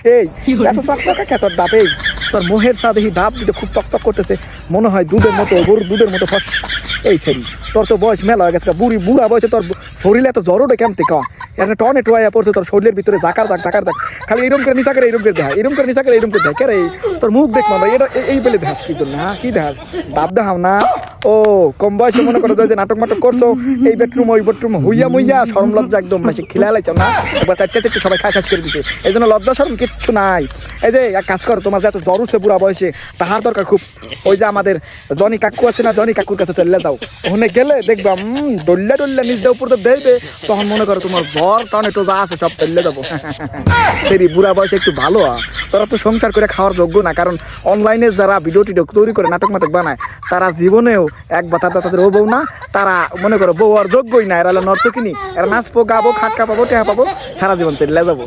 সেই। এত চকচকা কে তোর তোর মোহের দেখি ডাব দিতে খুব চকচক করতেছে। মনে হয় দুধের মতো গরুর দুধের মতো ফস। এই সেরি তোর তো বয়স মেলা হয়ে গেছে। বুড়ি বুড়া বয়সে তোর শরীরে এত জ্বর কেমতে কম একটা টনে টোয়া পড়ছে তোর শরীরের ভিতরে জাকার দাগ জাকার দাগ খালি এরম করে নিচা করে এরম করে দেখা এরম করে নিচা করে এরম করে দেখা কে রে? তোর মুখ দেখ মামা এটা এই বেলে দেখাস কি জন্য হ্যাঁ কি দেখাস? ডাব দেখাও না। ও, কম বয়সে মনে করো যে নাটক মাটক করছ, এই বেডরুম ওই বেডরুম হইয়া মুইয়া, শরম লজ্জা একদম মাসে খিলা লাইছো না? একবার চারটে চারটে সবাই খাই করে দিতে এই জন্য লজ্জা, শরম কিচ্ছু নাই। এই যে, এক কাজ করো, তোমার যে এত জ্বর উঠছে বুড়া বয়সে, তাহার দরকার খুব। ওই যে আমাদের জনি কাকু আছে না, জনি কাকুর কাছে চললে যাও। ওখানে গেলে দেখবা ডল্লা ডল্লা নিজ উপর তো দেবে তখন মনে করো তোমার জ্বর টনেটো যা আছে সব চলে যাব সেরি বুড়া বয়সে একটু ভালো। তোরা তো সংসার করে খাওয়ার যোগ্য না, কারণ অনলাইনে যারা ভিডিও টিডিও তৈরি করে, নাটক মাটক বানায়, তারা জীবনেও এক বা তাদের তাদের ও বউ না, তারা মনে করো বউ আর যোগ্যই না, এরা নর্তকিনি, এরা নাচবো, গাবো খাটকা পাবো টেহা পাবো সারা জীবন চলে যাব।